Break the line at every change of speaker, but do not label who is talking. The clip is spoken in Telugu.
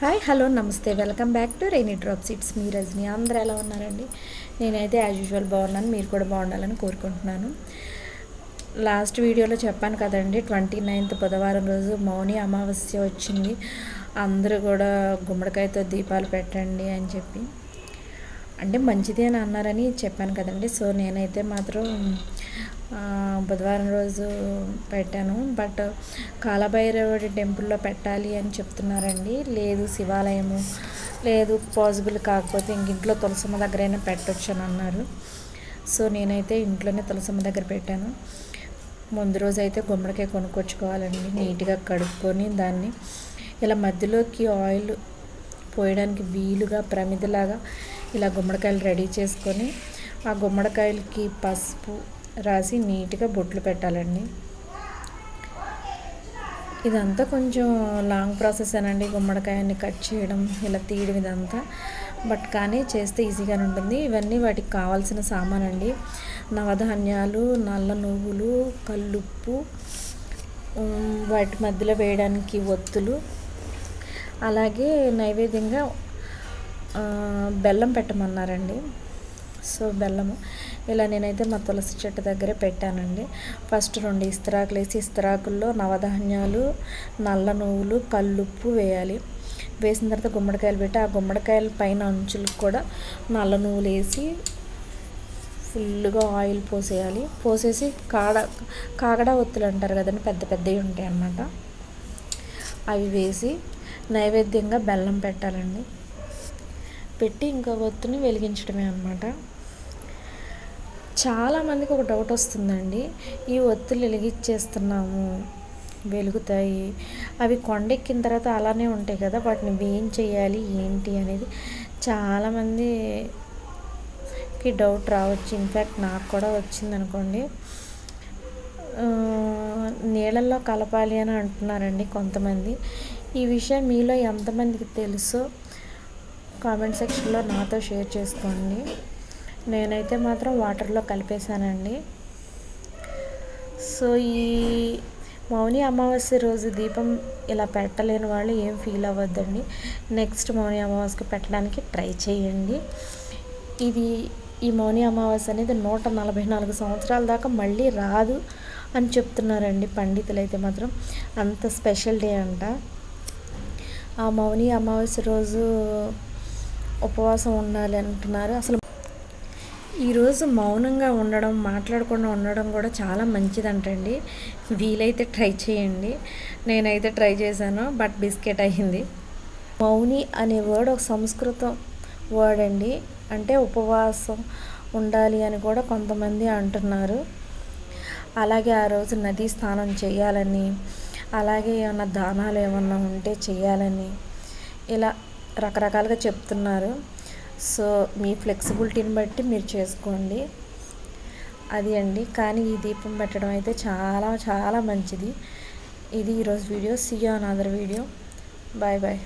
హాయ్ హలో నమస్తే. Welcome back to rainy drop seats. మీ రజని. అందరూ ఎలా ఉన్నారండి? నేనైతే యాజ్ యూజువల్ బాగున్నాను. మీరు కూడా బాగుండాలని కోరుకుంటున్నాను. లాస్ట్ వీడియోలో చెప్పాను కదండి ట్వంటీ నైన్త్ బుధవారం రోజు మౌని అమావాస్య వచ్చింది. అందరూ కూడా గుమ్మడికాయతో దీపాలు పెట్టండి అని చెప్పి. అంటే మంచిది అని అన్నారని చెప్పాను కదండి. సో నేనైతే మాత్రం బుధవారం రోజు పెట్టాను. బట్ కాలభైరవుడి టెంపుల్లో పెట్టాలి అని చెప్తున్నారండి. లేదు శివాలయము లేదు పాసిబుల్ కాకపోతే ఇంక ఇంట్లో తులసమ్మ దగ్గరైనా పెట్టొచ్చు అని అన్నారు. సో నేనైతే ఇంట్లోనే తులసమ్మ దగ్గర పెట్టాను. ముందు రోజు అయితే గుమ్మడికాయ కొనుక్కొచ్చుకోవాలండి. నీట్గా కడుక్కొని దాన్ని ఇలా మధ్యలోకి ఆయిల్ పోయడానికి వీలుగా ప్రమిదిలాగా ఇలా గుమ్మడికాయలు రెడీ చేసుకొని ఆ గుమ్మడికాయలకి పసుపు రాసి నీట్గా బొట్లు పెట్టాలండి. ఇదంతా కొంచెం లాంగ్ ప్రాసెస్ అనండి గుమ్మడికాయని కట్ చేయడం ఇలా తీయడం ఇదంతా. బట్ కానీ చేస్తే ఈజీగానే ఉంటుంది. ఇవన్నీ వాటికి కావాల్సిన సామాన్ అండి నవధాన్యాలు నల్ల నువ్వులు కల్లుప్పు వాటి మధ్యలో వేయడానికి ఒత్తులు. అలాగే నైవేద్యంగా బెల్లం పెట్టమన్నారండి. సో బెల్లము. ఇలా నేనైతే మా తులసి చెట్టు దగ్గరే పెట్టానండి. ఫస్ట్ రెండు ఇస్తరాకులు వేసి ఇస్తరాకుల్లో నవధాన్యాలు నల్ల నువ్వులు కల్లుప్పు వేయాలి. వేసిన తర్వాత గుమ్మడికాయలు పెట్టి ఆ గుమ్మడికాయల పైన అంచులకు కూడా నల్ల నువ్వులు వేసి ఫుల్గా ఆయిల్ పోసేయాలి. పోసేసి కాడ కాగడ ఒత్తులు అంటారు కదండి పెద్ద పెద్దవి ఉంటాయి అన్నమాట. అవి వేసి నైవేద్యంగా బెల్లం పెట్టాలండి. పెట్టి ఇంకా ఒత్తుని వెలిగించడమే అన్నమాట. చాలామందికి ఒక డౌట్ వస్తుందండి. ఈ ఒత్తులు వెలిగించేస్తున్నాము వెలుగుతాయి. అవి కొండెక్కిన తర్వాత అలానే ఉంటాయి కదా వాటిని వేం చేయాలి ఏంటి అనేది చాలామందికి డౌట్ రావచ్చు. ఇన్ఫ్యాక్ట్ నాకు కూడా వచ్చింది అనుకోండి నీళ్ళల్లో కలపాలి అని అంటున్నారండి కొంతమంది. ఈ విషయం మీలో ఎంతమందికి తెలుసో? కామెంట్ సెక్షన్లో నాతో షేర్ చేసుకోండి. నేనైతే మాత్రం వాటర్లో కలిపేశానండి. సో ఈ మౌని అమావాస్య రోజు దీపం ఇలా పెట్టలేని వాళ్ళు ఏం ఫీల్ అవ్వద్దండి. నెక్స్ట్ మౌని అమావాస్యకి పెట్టడానికి ట్రై చేయండి. ఇది ఈ మౌని అమావాస్య అనేది నూట నలభై నాలుగు సంవత్సరాల దాకా మళ్ళీ రాదు అని చెప్తున్నారండి పండితులు అయితే మాత్రం. అంత స్పెషల్ డే అంట. ఆ మౌని అమావాస్య రోజు ఉపవాసం ఉండాలి అంటున్నారు. అసలు ఈరోజు మౌనంగా ఉండడం మాట్లాడకుండా ఉండడం కూడా చాలా మంచిదంటండి. వీలైతే ట్రై చేయండి. నేనైతే ట్రై చేశాను బట్ బిస్కెట్ అయ్యింది. మౌని అనే వర్డ్ ఒక సంస్కృతం వర్డ్ అండి. అంటే ఉపవాసం ఉండాలి అని కూడా కొంతమంది అంటున్నారు. అలాగే ఆ రోజు నదీ స్నానం చేయాలని అలాగే ఏమన్నా దానాలు ఏమన్నా ఉంటే చేయాలని ఇలా రకరకాలుగా చెప్తున్నారు. సో మీ ఫ్లెక్సిబిలిటీని బట్టి మీరు చేసుకోండి. అది అండి. కానీ ఈ దీపం పెట్టడం అయితే చాలా చాలా మంచిది. ఇది ఈరోజు video. See on other video bye bye